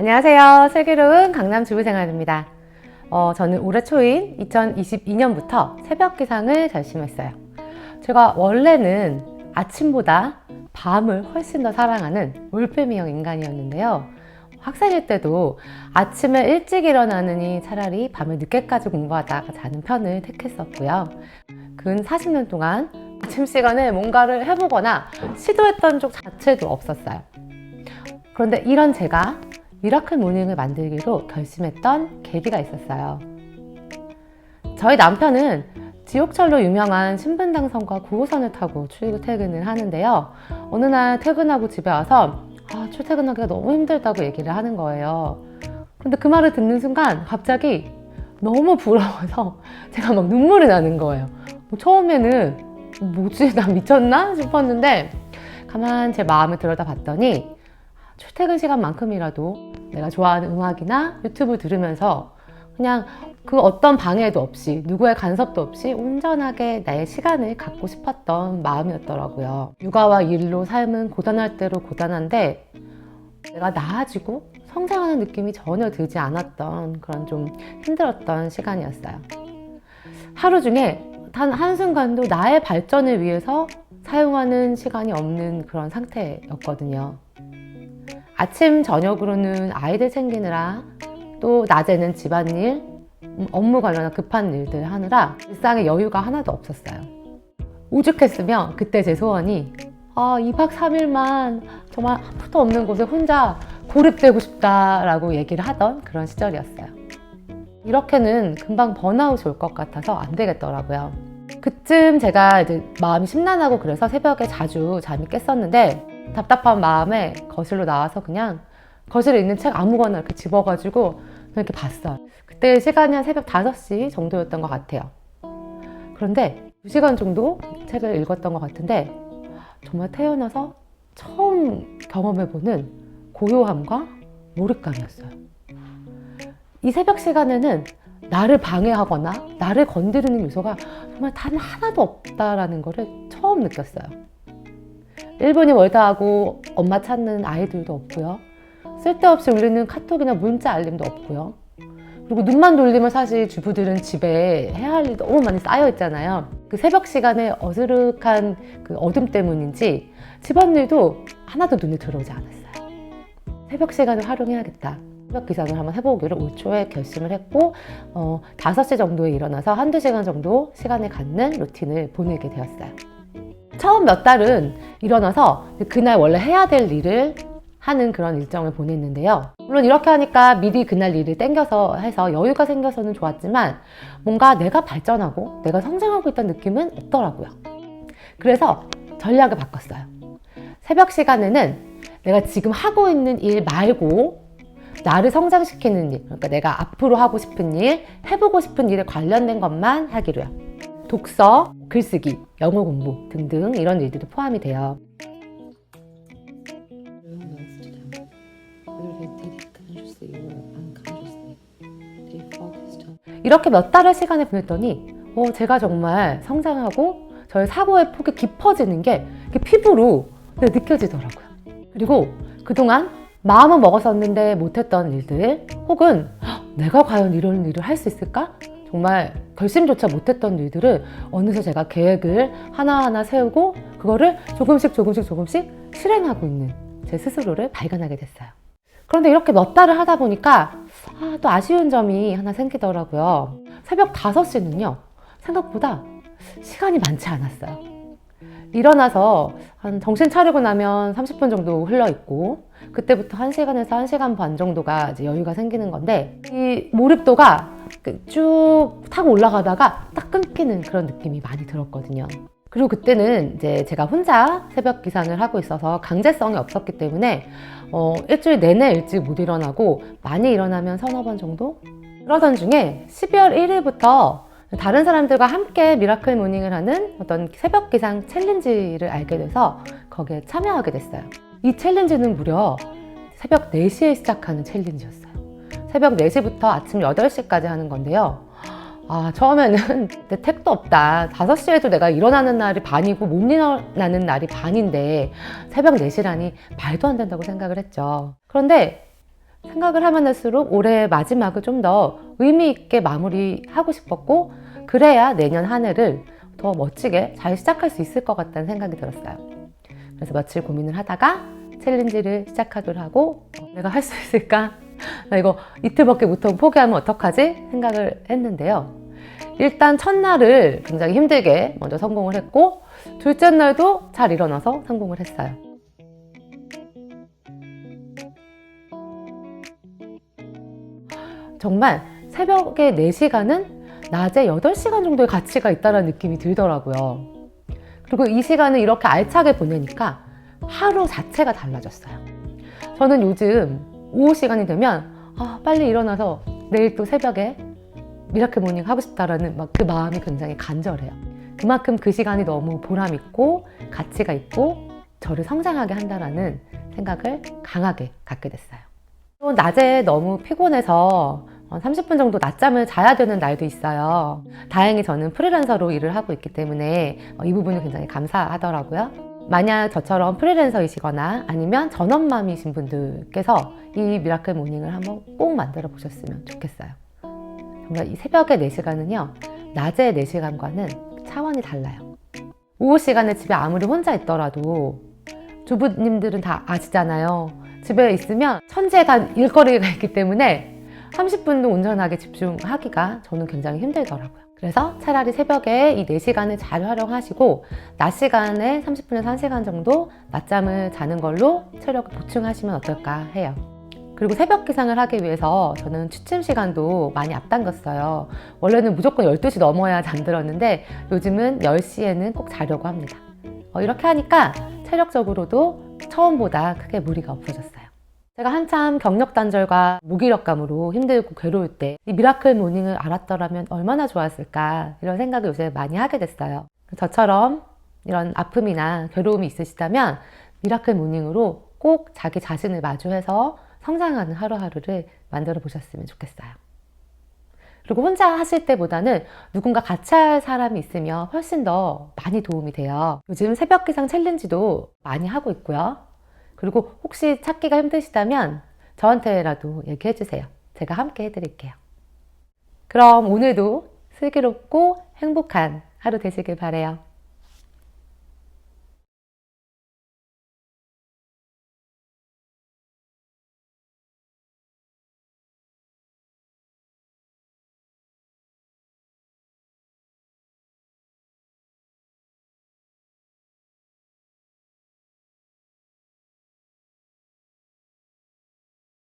안녕하세요. 슬기로운 강남 주부생활입니다. 어, 저는 올해 초인 2022년부터 새벽 기상을 결심했어요. 제가 원래는 아침보다 밤을 훨씬 더 사랑하는 올빼미형 인간이었는데요. 학생일 때도 아침에 일찍 일어나느니 차라리 밤에 늦게까지 공부하다가 자는 편을 택했었고요. 근 40년 동안 아침 시간에 뭔가를 해보거나 시도했던 적 자체도 없었어요. 그런데 이런 제가 미라클 모닝을 만들기로 결심했던 계기가 있었어요. 저희 남편은 지옥철로 유명한 신분당선과 9호선을 타고 출퇴근을 하는데요. 어느 날 퇴근하고 집에 와서 아, 출퇴근하기가 너무 힘들다고 얘기를 하는 거예요. 근데 그 말을 듣는 순간 갑자기 너무 부러워서 제가 막 눈물이 나는 거예요. 뭐 처음에는 뭐지, 나 미쳤나 싶었는데 가만 제 마음을 들여다 봤더니 출퇴근 시간만큼이라도 내가 좋아하는 음악이나 유튜브 들으면서 그냥 그 어떤 방해도 없이 누구의 간섭도 없이 온전하게 나의 시간을 갖고 싶었던 마음이었더라고요. 육아와 일로 삶은 고단할 대로 고단한데 내가 나아지고 성장하는 느낌이 전혀 들지 않았던 그런 좀 힘들었던 시간이었어요. 하루 중에 단 한순간도 나의 발전을 위해서 사용하는 시간이 없는 그런 상태였거든요. 아침, 저녁으로는 아이들 챙기느라 또 낮에는 집안일, 음, 업무 관련한 급한 일들 하느라 일상에 여유가 하나도 없었어요. 오죽했으면 그때 제 소원이 아, 2박 3일만 정말 아무도 없는 곳에 혼자 고립되고 싶다라고 얘기를 하던 그런 시절이었어요. 이렇게는 금방 번아웃이 올 것 같아서 안 되겠더라고요. 그쯤 제가 이제 마음이 심란하고 그래서 새벽에 자주 잠이 깼었는데 답답한 마음에 거실로 나와서 그냥 거실에 있는 책 아무거나 이렇게 집어가지고 이렇게 봤어요. 그때 시간이 한 새벽 5시 정도였던 것 같아요. 그런데 2시간 정도 책을 읽었던 것 같은데 정말 태어나서 처음 경험해보는 고요함과 몰입감이었어요. 이 새벽 시간에는 나를 방해하거나 나를 건드리는 요소가 정말 단 하나도 없다라는 것을 처음 느꼈어요. 일본이 월드하고 엄마 찾는 아이들도 없고요. 쓸데없이 울리는 카톡이나 문자 알림도 없고요. 그리고 눈만 돌리면 사실 주부들은 집에 해야 할 일이 너무 많이 쌓여 있잖아요. 그 새벽 시간에 어스룩한 그 어둠 때문인지 집안일도 하나도 눈에 들어오지 않았어요. 새벽 시간을 활용해야겠다. 새벽 기상을 한번 해보기로 올 초에 결심을 했고 어, 5시 정도에 일어나서 한두 시간 정도 시간을 갖는 루틴을 보내게 되었어요. 처음 몇 달은 일어나서 그날 원래 해야 될 일을 하는 그런 일정을 보냈는데요. 물론 이렇게 하니까 미리 그날 일을 땡겨서 해서 여유가 생겨서는 좋았지만 뭔가 내가 발전하고 내가 성장하고 있다는 느낌은 없더라고요. 그래서 전략을 바꿨어요. 새벽 시간에는 내가 지금 하고 있는 일 말고 나를 성장시키는 일, 그러니까 내가 앞으로 하고 싶은 일, 해보고 싶은 일에 관련된 것만 하기로요. 독서, 글쓰기, 영어 공부 등등 이런 일들이 포함이 돼요. 이렇게 몇 달의 시간을 보냈더니 어, 제가 정말 성장하고 저의 사고의 폭이 깊어지는 게 피부로 네, 느껴지더라고요. 그리고 그동안 마음은 먹었었는데 못했던 일들 혹은 헉, 내가 과연 이런 일을 할 수 있을까? 정말 결심조차 못했던 일들을 어느새 제가 계획을 하나하나 세우고 그거를 조금씩 조금씩 조금씩 실행하고 있는 제 스스로를 발견하게 됐어요. 그런데 이렇게 몇 달을 하다 보니까 아, 또 아쉬운 점이 하나 생기더라고요. 새벽 5시는요, 생각보다 시간이 많지 않았어요. 일어나서 한 정신 차리고 나면 30분 정도 흘러 있고, 그때부터 1시간에서 1시간 반 정도가 이제 여유가 생기는 건데, 이 몰입도가 그 쭉 타고 올라가다가 딱 끊기는 그런 느낌이 많이 들었거든요. 그리고 그때는 이제 제가 혼자 새벽 기상을 하고 있어서 강제성이 없었기 때문에 어, 일주일 내내 일찍 못 일어나고 많이 일어나면 서너 번 정도? 그러던 중에 12월 1일부터 다른 사람들과 함께 미라클 모닝을 하는 어떤 새벽 기상 챌린지를 알게 돼서 거기에 참여하게 됐어요. 이 챌린지는 무려 새벽 4시에 시작하는 챌린지였어요. 새벽 4시부터 아침 8시까지 하는 건데요. 아, 처음에는 내 택도 없다. 5시에도 내가 일어나는 날이 반이고 못 일어나는 날이 반인데 새벽 4시라니 말도 안 된다고 생각을 했죠. 그런데 생각을 하면 할수록 올해 마지막을 좀 더 의미 있게 마무리하고 싶었고 그래야 내년 한 해를 더 멋지게 잘 시작할 수 있을 것 같다는 생각이 들었어요. 그래서 며칠 고민을 하다가 챌린지를 시작하기로 하고 어, 내가 할 수 있을까? 나 이거 이틀밖에 못하고 포기하면 어떡하지? 생각을 했는데요. 일단 첫날을 굉장히 힘들게 먼저 성공을 했고 둘째 날도 잘 일어나서 성공을 했어요. 정말 새벽에 4시간은 낮에 8시간 정도의 가치가 있다는 느낌이 들더라고요. 그리고 이 시간을 이렇게 알차게 보내니까 하루 자체가 달라졌어요. 저는 요즘 오후 시간이 되면 아, 빨리 일어나서 내일 또 새벽에 미라클 모닝 하고 싶다라는 막 그 마음이 굉장히 간절해요. 그만큼 그 시간이 너무 보람 있고 가치가 있고 저를 성장하게 한다라는 생각을 강하게 갖게 됐어요. 또 낮에 너무 피곤해서 30분 정도 낮잠을 자야 되는 날도 있어요. 다행히 저는 프리랜서로 일을 하고 있기 때문에 어, 이 부분이 굉장히 감사하더라고요. 만약 저처럼 프리랜서이시거나 아니면 전업맘이신 분들께서 이 미라클 모닝을 한번 꼭 만들어 보셨으면 좋겠어요. 정말 이 새벽에 4시간은요, 낮에 4시간과는 차원이 달라요. 오후 시간에 집에 아무리 혼자 있더라도 주부님들은 다 아시잖아요. 집에 있으면 천재간 일거리가 있기 때문에 30분도 온전하게 집중하기가 저는 굉장히 힘들더라고요. 그래서 차라리 새벽에 이 4시간을 잘 활용하시고 낮 시간에 30분에서 1시간 정도 낮잠을 자는 걸로 체력을 보충하시면 어떨까 해요. 그리고 새벽 기상을 하기 위해서 저는 취침 시간도 많이 앞당겼어요. 원래는 무조건 12시 넘어야 잠들었는데 요즘은 10시에는 꼭 자려고 합니다. 어, 이렇게 하니까 체력적으로도 처음보다 크게 무리가 없어졌어요. 제가 한참 경력 단절과 무기력감으로 힘들고 괴로울 때 이 미라클 모닝을 알았더라면 얼마나 좋았을까 이런 생각을 요새 많이 하게 됐어요. 저처럼 이런 아픔이나 괴로움이 있으시다면 미라클 모닝으로 꼭 자기 자신을 마주해서 성장하는 하루하루를 만들어 보셨으면 좋겠어요. 그리고 혼자 하실 때보다는 누군가 같이 할 사람이 있으면 훨씬 더 많이 도움이 돼요. 요즘 새벽 기상 챌린지도 많이 하고 있고요. 그리고 혹시 찾기가 힘드시다면 저한테라도 얘기해 주세요. 제가 함께 해드릴게요. 그럼 오늘도 슬기롭고 행복한 하루 되시길 바래요.